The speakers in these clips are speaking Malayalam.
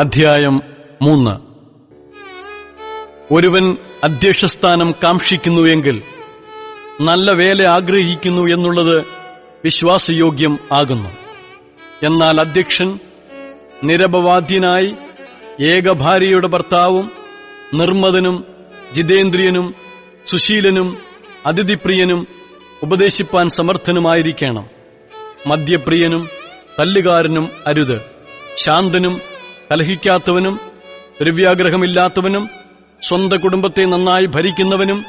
അധ്യായം മൂന്ന്. ഒരുവൻ അധ്യക്ഷസ്ഥാനം കാക്ഷിക്കുന്നുവെങ്കിൽ നല്ല വേല ആഗ്രഹിക്കുന്നു എന്നുള്ളത് വിശ്വാസയോഗ്യം ആകുന്നു. എന്നാൽ അധ്യക്ഷൻ നിരപവാദ്യനായി ഏകഭാര്യയുടെ ഭർത്താവും നിർമ്മതനും ജിതേന്ദ്രിയനും സുശീലനും അതിഥിപ്രിയനും ഉപദേശിപ്പാൻ സമർത്ഥനുമായിരിക്കണം. മദ്യപ്രിയനും തല്ലുകാരനും അരുത്. ശാന്തനും കലഹിക്കാത്തവനും ദ്രവ്യാഗ്രഹമില്ലാത്തവനും സ്വന്തം കുടുംബത്തെ നന്നായി ഭരിക്കുന്നവനും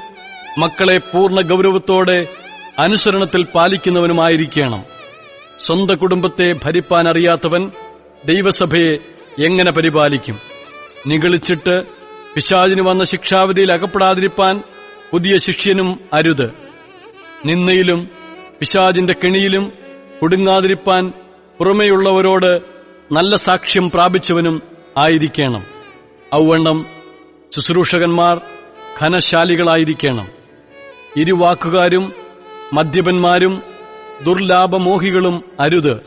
മക്കളെ പൂർണ ഗൗരവത്തോടെ അനുസരണത്തിൽ പാലിക്കുന്നവനുമായിരിക്കണം. സ്വന്തം കുടുംബത്തെ ഭരിപ്പാൻ അറിയാത്തവൻ ദൈവസഭയെ എങ്ങനെ പരിപാലിക്കും? നിഗളിച്ചിട്ട് പിശാചിന് വന്ന ശിക്ഷാവിധിയിൽ അകപ്പെടാതിരിപ്പാൻ പുതിയ ശിഷ്യനും അരുത്. നിന്നയിലും പിശാചിന്റെ കെണിയിലും കുടുങ്ങാതിരിപ്പാൻ പുറമെയുള്ളവരോട് നല്ല സാക്ഷ്യം പ്രാപിച്ചവനും ആയിരിക്കണം. ഔവണ്ണം ശുശ്രൂഷകന്മാർ ഘനശാലികളായിരിക്കണം ഇരുവാക്കുകാരും മദ്യപന്മാരും ദുർലാഭമോഹികളും അരുത്.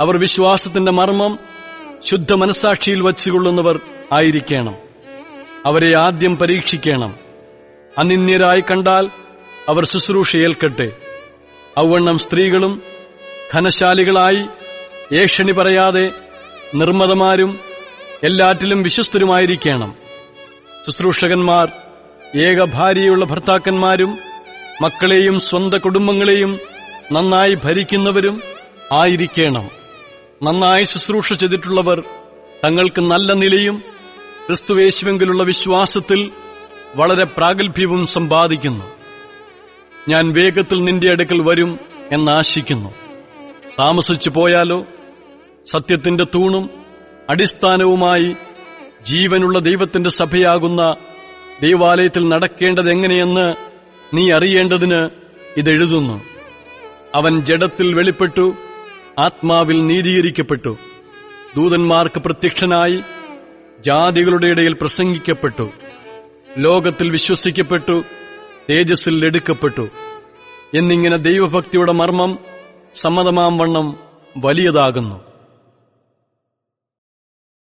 അവർ വിശ്വാസത്തിന്റെ മർമ്മം ശുദ്ധ മനസാക്ഷിയിൽ വച്ചുകൊള്ളുന്നവർ ആയിരിക്കണം. അവരെ ആദ്യം പരീക്ഷിക്കണം. അനിന്യരായി കണ്ടാൽ അവർ ശുശ്രൂഷ ഏൽക്കട്ടെ. ഔവണ്ണം സ്ത്രീകളും ധനശാലികളായി ഏഷണി പറയാതെ നിർമ്മതമാരും എല്ലാറ്റിലും വിശ്വസ്തരുമായിരിക്കണം. ശുശ്രൂഷകന്മാർ ഏകഭാര്യയുള്ള ഭർത്താക്കന്മാരും മക്കളെയും സ്വന്ത കുടുംബങ്ങളെയും നന്നായി ഭരിക്കുന്നവരും ആയിരിക്കണം. നന്നായി ശുശ്രൂഷ ചെയ്തിട്ടുള്ളവർ തങ്ങൾക്ക് നല്ല നിലയും ക്രിസ്തുവേശുവെങ്കിലുള്ള വിശ്വാസത്തിൽ വളരെ പ്രാഗൽഭ്യവും സമ്പാദിക്കുന്നു. ഞാൻ വേഗത്തിൽ നിന്റെ അടുക്കൽ വരും എന്നാശിക്കുന്നു താമസിച്ചു പോയാലോ? സത്യത്തിന്റെ തൂണും അടിസ്ഥാനവുമായി ജീവനുള്ള ദൈവത്തിന്റെ സഭയാകുന്ന ദൈവാലയത്തിൽ നടക്കേണ്ടത് എങ്ങനെയെന്ന് നീ അറിയേണ്ടതിന് ഇതെഴുതുന്നു. അവൻ ജഡത്തിൽ വെളിപ്പെട്ടു ആത്മാവിൽ നീതീകരിക്കപ്പെട്ടു. ദൂതന്മാർക്ക് പ്രത്യക്ഷനായി ജാതികളുടെ ഇടയിൽ പ്രസംഗിക്കപ്പെട്ടു. ലോകത്തിൽ വിശ്വസിക്കപ്പെട്ടു തേജസ്സിൽ എടുക്കപ്പെട്ടു. എന്നിങ്ങനെ ദൈവഭക്തിയുടെ മർമ്മം സമ്മതമാം വണ്ണം വലിയതാകുന്നു.